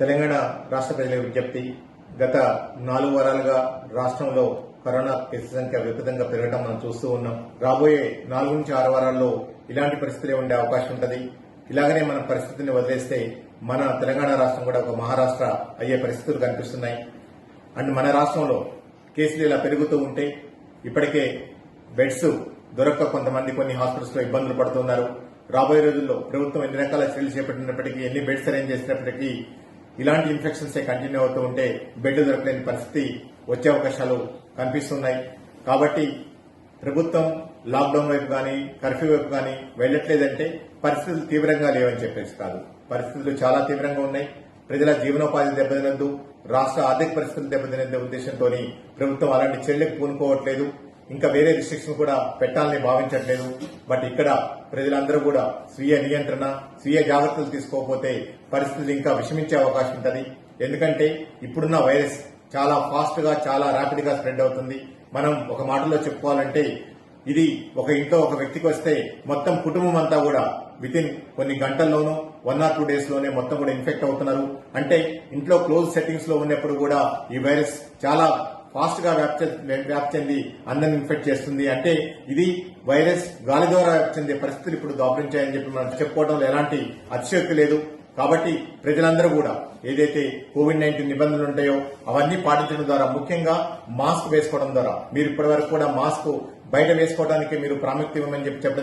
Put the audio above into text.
తెలంగాణ రాష్ట్ర ప్రజల విజ్ఞప్తి. గత నాలుగు వారాలుగా రాష్ట్రంలో కరోనా కేసు సంఖ్య విపరీతంగా పెరగడం మనం చూస్తూ ఉన్నాం. రాబోయే నాలుగు నుంచి ఆరు వారాల్లో ఇలాంటి పరిస్థితులే ఉండే అవకాశం ఉంటుంది. ఇలాగనే మన పరిస్థితిని వదిలేస్తే మన తెలంగాణ రాష్ట్రం కూడా ఒక మహారాష్ట్ర అయ్యే పరిస్థితులు కనిపిస్తున్నాయి. అండ్ మన రాష్ట్రంలో కేసులు ఇలా పెరుగుతూ ఉంటే ఇప్పటికే బెడ్స్ దొరక్క కొంతమంది కొన్ని హాస్పిటల్స్లో ఇబ్బందులు పడుతున్నారు. రాబోయే రోజుల్లో ప్రభుత్వం ఎన్ని రకాల చర్యలు చేపట్టినప్పటికీ ఎన్ని బెడ్స్ అరేంజ్ చేసినప్పటికీ ఇలాంటి ఇన్ఫెక్షన్స్ కంటిన్యూ అవుతూ ఉంటే బెడ్ దొరకలేని పరిస్థితి వచ్చే అవకాశాలు కనిపిస్తున్నాయి. కాబట్టి ప్రభుత్వం లాక్డౌన్ వైపు కానీ కర్ఫ్యూ వైపు కానీ వెళ్ళట్లేదంటే పరిస్థితులు తీవ్రంగా లేవని చెప్పేసి కాదు. పరిస్థితులు చాలా తీవ్రంగా ఉన్నాయి. ప్రజల జీవనోపాధి దెబ్బతినద్దు రాష్ట్ర ఆర్థిక పరిస్థితులు దెబ్బతినే ఉద్దేశంతో ప్రభుత్వం అలాంటి చర్యలకు పూనుకోవట్లేదు. ఇంకా వేరే రిస్ట్రిక్షన్ కూడా పెట్టాలని భావించట్లేదు. బట్ ఇక్కడ ప్రజలందరూ కూడా స్వీయ నియంత్రణ స్వీయ జాగ్రత్తలు తీసుకోకపోతే పరిస్థితులు ఇంకా విషమించే అవకాశం ఉంటుంది. ఎందుకంటే ఇప్పుడున్న వైరస్ చాలా ఫాస్ట్గా చాలా ర్యాపిడ్గా స్ప్రెడ్ అవుతుంది. మనం ఒక మాటలో చెప్పుకోవాలంటే ఇది ఒక ఇంట్లో ఒక వ్యక్తికి వస్తే మొత్తం కుటుంబం అంతా కూడా విత్ ఇన్ కొన్ని గంటల్లోనూ వన్ ఆర్ టూ డేస్లోనే మొత్తం కూడా ఇన్ఫెక్ట్ అవుతున్నారు. అంటే ఇంట్లో క్లోజ్ సెట్టింగ్స్లో ఉన్నప్పుడు కూడా ఈ వైరస్ చాలా ఫాస్ట్గా వ్యాప్తి వ్యాప్తి చెంది అందరిని ఇన్ఫెక్ట్ చేస్తుంది. అంటే ఇది వైరస్ గాలి ద్వారా వ్యాప్తి చెందే పరిస్థితులు ఇప్పుడు దాపరించాయని చెప్పి మనం చెప్పుకోవడంలో ఎలాంటి అతిశక్తి లేదు. కాబట్టి ప్రజలందరూ కూడా ఏదైతే కోవిడ్ నైన్టీన్ నిబంధనలు ఉంటాయో అవన్నీ పాటించడం ద్వారా ముఖ్యంగా మాస్క్ వేసుకోవడం ద్వారా మీరు ఇప్పటివరకు కూడా మాస్క్ బయట వేసుకోవడానికి మీరు ప్రాముఖ్యం ఇవ్వమని చెప్పి చెప్పడం